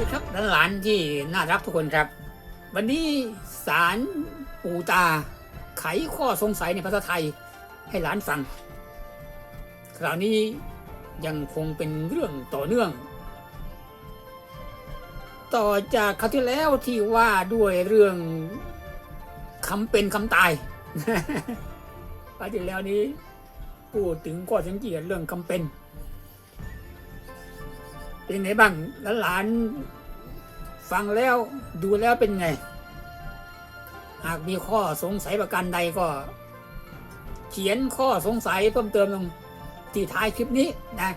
ดีครับหลานที่น่ารักทุกคนครับ วันนี้สารปู่ตา ไขข้อสงสัยในภาษาไทยให้หลานฟัง คราวนี้ยังคงเป็นเรื่องต่อเนื่อง ต่อจากคราวที่แล้วที่ว่าด้วยเรื่องคำเป็นคำตายคราวที่แล้วนี้พูดถึงข้อสังเกตเรื่องคำเป็น เป็นไงบ้างหลานๆฟังแล้วดูแล้วเป็นไง หากมีข้อสงสัยประการใดก็ เขียนข้อสงสัยเพิ่มเติมลงที่ท้ายคลิปนี้นะ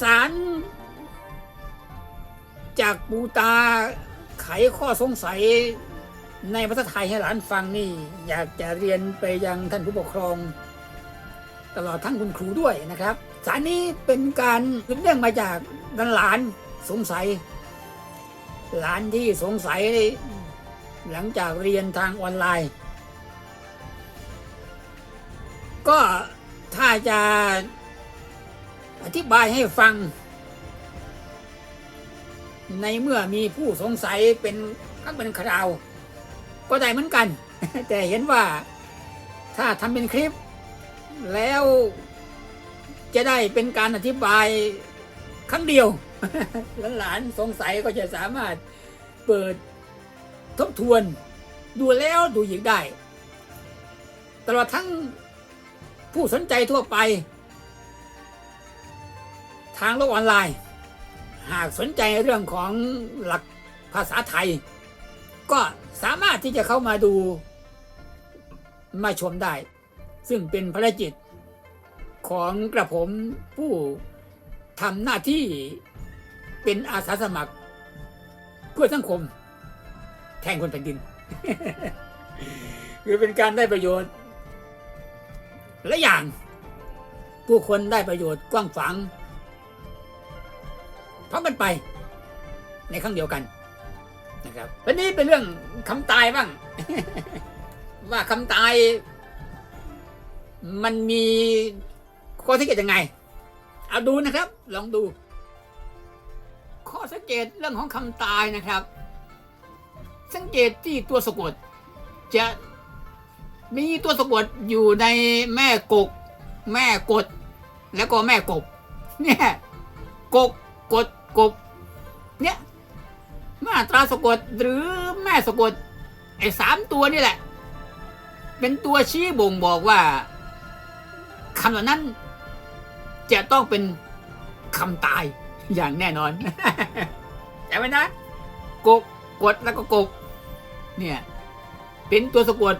สารจากปูตาไขข้อสงสัยในภาษาไทยให้หลานฟังนี่ อยากจะเรียนไปยังท่านผู้ปกครอง ตลอดทั้งคุณครูด้วยนะครับ สารนี้เป็นการเนื่องมาจากหลานสงสัย หลานที่สงสัย หลังจากเรียนทางออนไลน์ ก็ถ้าจะอธิบายให้ฟัง ในเมื่อมีผู้สงสัยเป็นข้งเป็นคราว ก็ได้เหมือนกัน แต่เห็นว่าถ้าทำเป็นคลิปแล้ว จะได้เป็นการอธิบายครั้งเดียว หลานๆสงสัยก็จะสามารถเปิดทบทวน ดูแล้วดูอีกได้ ตลอดทั้งผู้สนใจทั่วไป ทางโลกออนไลน์ หากสนใจเรื่องของหลักภาษาไทย ก็สามารถที่จะเข้ามาดูมาชมได้ ซึ่งเป็นภารกิจ ของกระผมผู้ทำหน้าที่เป็นอาสาสมัคร เพื่อสังคม แทนคนแผ่นดิน คือเป็นการได้ประโยชน์และอย่างผู้คนได้ประโยชน์กว้างฝังพร้อมกันไป ในครั้งเดียวกันนะครับวันนี้เป็นเรื่องคำตายบ้าง ว่าคำตายมันมี ข้อสังเกตยังไง เอาดูนะครับ ลองดู ข้อสังเกตเรื่องของคำตายนะครับ สังเกตที่ตัวสะกด จะมีตัวสะกดอยู่ในแม่กก แม่กด แล้วก็แม่กบ เนี่ย กกกดกบ เนี่ยมาตราสะกดหรือแม่สะกดไอ้สามตัวนี่แหละ เป็นตัวชี้บ่งบอกว่าคำเหล่านั้น จะต้องเป็นคำตายอย่างแน่นอนจำไว้นะกกกดแล้วก็กบเนี่ยเป็นตัวสะกด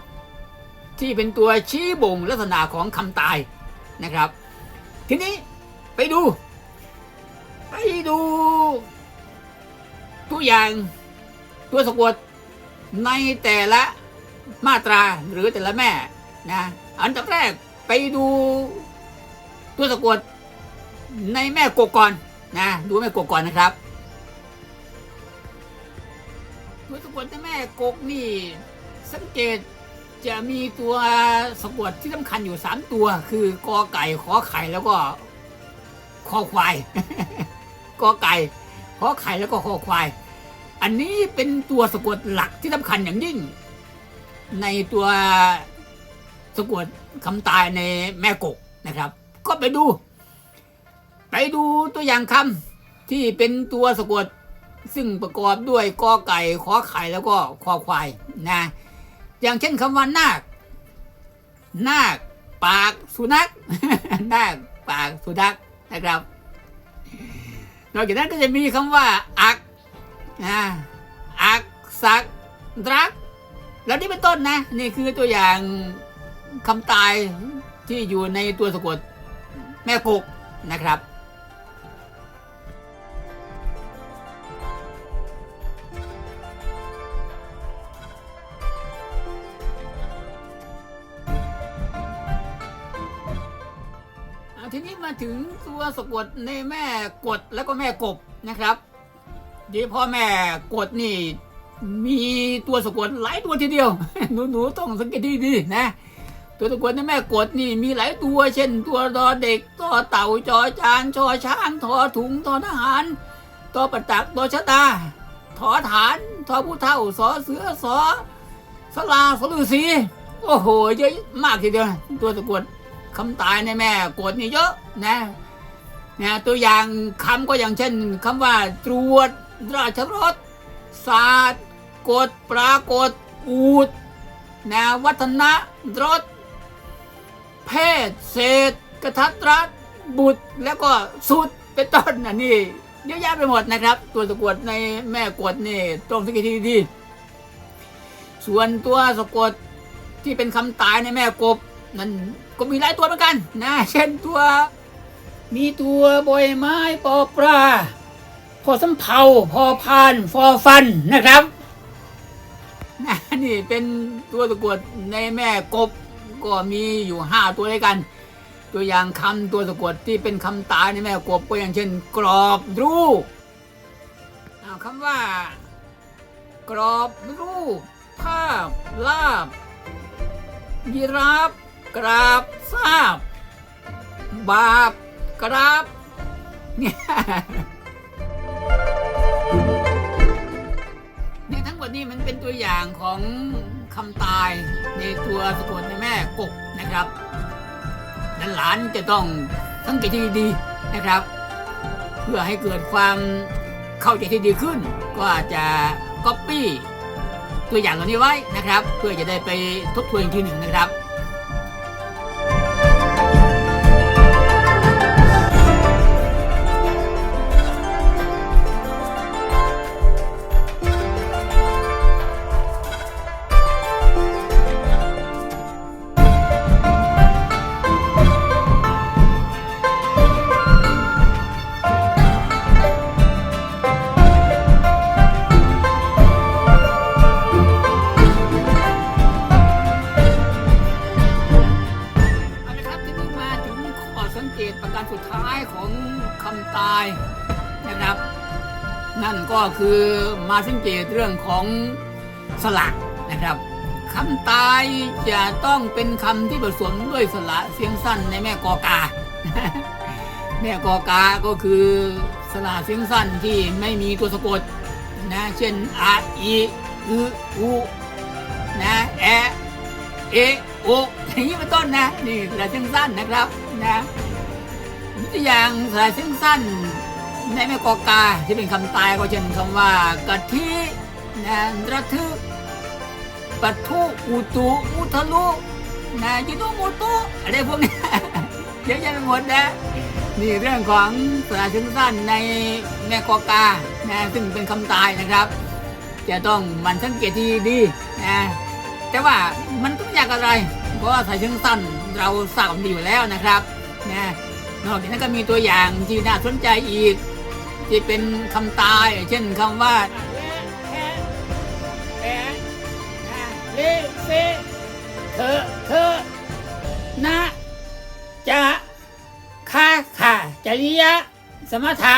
ที่เป็นตัวชี้บ่งลักษณะของคำตายนะครับ ทีนี้ไปดู ไปดูตัวอย่างตัวสะกดในแต่ละมาตราหรือแต่ละแม่นะอันดับแรกไปดูตัวสะกด ในแม่กกก่อนนะดูแม่กกก่อนนะครับตัวสะกดในแม่กกนี่ สังเกตจะมีตัวสะกดที่สำคัญอยู่สามตัว คือกอไก่ขอไข่แล้วก็คอควายกอไก่ขอไข่แล้วก็คอควาย อันนี้เป็นตัวสะกดหลักที่สำคัญอย่างยิ่ง ในตัวสะกดคำตายในแม่กกนะครับ ก็ไปดู ไปดูตัวอย่างคำที่เป็นตัวสะกดซึ่งประกอบด้วยกอไก่ขอไข่แล้วก็คอควายนะอย่างเช่นคำว่านาคนาคปากสุนัขนาคปากสุนัขนะครับนอกจากนั้นก็จะมีคำว่า อักนะอักสักรัก แล้วนี่เป็นต้นนะ นี่คือตัวอย่างคำตายที่อยู่ในตัวสะกดแม่กกนะครับ ทีนี้มาถึงตัวสะกดในแม่กดแล้วก็แม่กบนะครับเดี๋ยวพ่อแม่กดนี่ มีตัวสะกดหลายตัวทีเดียวหนูหนูต้องสังเกตดีๆนะ ตัวสะกดในแม่กดนี่มีหลายตัวเช่น ตัวดอเด็กตัวเต่าจอจานชอช้างทอถุงทอทหารต่อประตักตอชะตาถอฐานทอผู้เท่าสอเสือสอสลาสลือสีโอ้โหเยอะมากทีเดียวตัวสะกด คำตายในแม่กดนี่เยอะนะนะตัวอย่างคำก็อย่างเช่นคำว่าตรวจราชรถศาสตร์กฎปรากฏ อูดนะวัฒนะรถ เพศ เศษ กระทัดรัดบุตรแล้วก็สุดเป็นต้นนะนี่เยอะแยะไปหมดนะครับ ตัวสะกดในแม่กดนี่ต้องสักที่ดีส่วนตัวสะกดที่เป็นคำตายในแม่กบ นั่นก็มีหลายตัวเหมือนกันนะเช่นตัว มีตัวบอยไม้ปอปลาพอสำเภาพอพานฟอฟันนะครับน,นี่เป็นตัวสะกวดในแม่กบก็มีอยู่ห้าตัวด้วยกัน ตัวอย่างคำตัวสะกวดที่เป็นคำตายในแม่กบก็อย่างเช่น กรอบรูปอ้าวคำว่า กรอบรูปภาพลาบยีราบ กราบทราบ บาปกราบเนี่ยทั้งหมดนี้มันเป็นตัวอย่างของคำตายในตัวสะกดในแม่กบนะครับนั้นหลานจะต้องสังเกตที่ดีๆนะครับ เพื่อให้เกิดความเข้าใจที่ดีขึ้น ก็อาจจะก๊อปปี้ตัวอย่างเหล่านี้ไว้นะครับ เพื่อจะได้ไปทบทวนอีกทีหนึ่งนะครับ ของคำตายนะครับ นั่นก็คือมาสังเกตเรื่องของสระนะครับคำตายจะต้องเป็นคำที่ผสมด้วยสระเสียงสั้นในแม่กอกา แม่กอกาก็คือสระเสียงสั้นที่ไม่มีตัวสะกดนะเช่นอาอีอืออูนะแอเอโออย่างนี้เป็นต้นนะนี่สายเส้นสั้นนะครับนะ ตัวอย่างสายสั้นในแม่กอกาที่เป็นคำตายก็เช่นคำว่ากะทินะระทึกปัทุอุตุมุทะลุนะยิโนโมโตอะไรพวกนี้เยอะแยะไปหมดนะนี่เรื่องของสายสั้นในแม่กอกานะซึ่งเป็นคำตายนะครับ จะต้องมันสังเกตที่ดีนะแต่ว่ามันก็ไม่ยากอะไร เพราะว่าสายชิงสั้นเราทราบดีอยู่แล้วนะครับนะ นอกจากนั้นก็มีตัวอย่างที่น่าสนใจอีก ที่เป็นคำตาย เช่นคำว่าเลเฟเธอเธอนะจะคาขาจริยะ สมถะ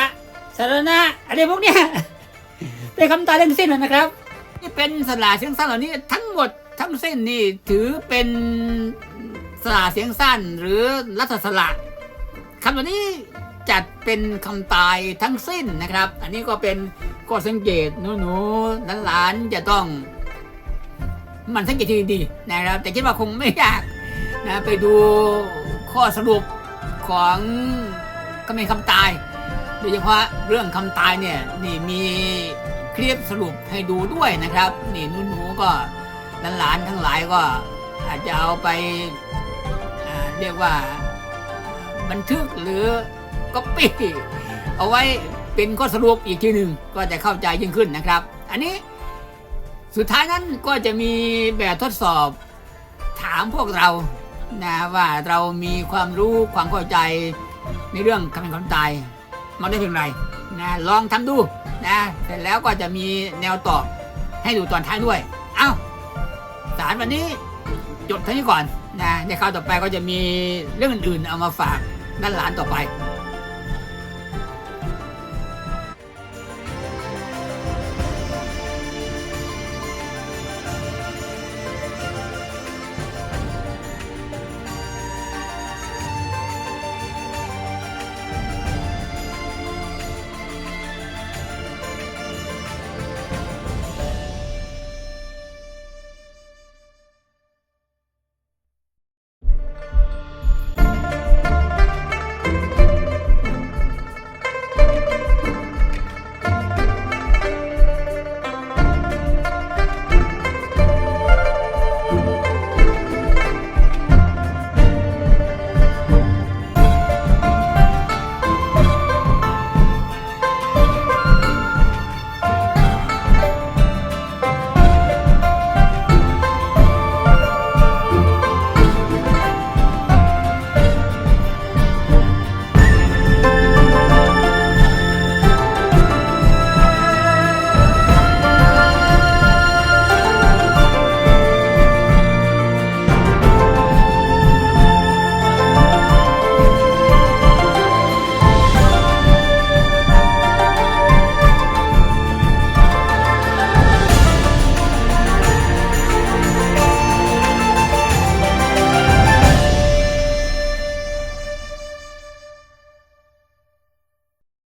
สารณะอะไรพวกเนี้ยเป็นคำตายทั้งสิ้นนะครับ ที่เป็นสลาเสียงสั้นเหล่านี้ทั้งหมดทั้งสิ้นนี่ถือเป็นสลาเสียงสั้นหรือรัฐสละ คำเหล่านี้จัดเป็นคำตายทั้งสิ้นนะครับ อันนี้ก็เป็นข้อสังเกตหนูหนูๆหลานๆจะต้อง มันสังเกตดีๆนะครับ แต่คิดว่าคงไม่ยากนะไปดูข้อสรุปของคำเป็นคำตายโดยเฉพาะเรื่องคำตายเนี่ยนี่มีคลิปสรุปให้ดูด้วยนะครับ นี่หนูๆก็หลานๆทั้งหลายก็อาจจะเอาไปเรียกว่า บันทึกหรือก๊อปปี้เอาไว้เป็นข้อสรุปอีกทีหนึ่งก็จะเข้าใจยิ่งขึ้นนะครับ อันนี้สุดท้ายนั้นก็จะมีแบบทดสอบถามพวกเรานะว่าเรามีความรู้ความเข้าใจในเรื่องคำเป็นคำตายมาได้เพียงไรนะลองทำดูนะเสร็จแล้วก็จะมีแนวตอบให้ดูตอนท้ายด้วย เอ้าสารวันนี้จบเท่านี้ก่อนนะในคราวต่อไปก็จะมีเรื่องอื่นๆเอามาฝาก นั่นหลานต่อไป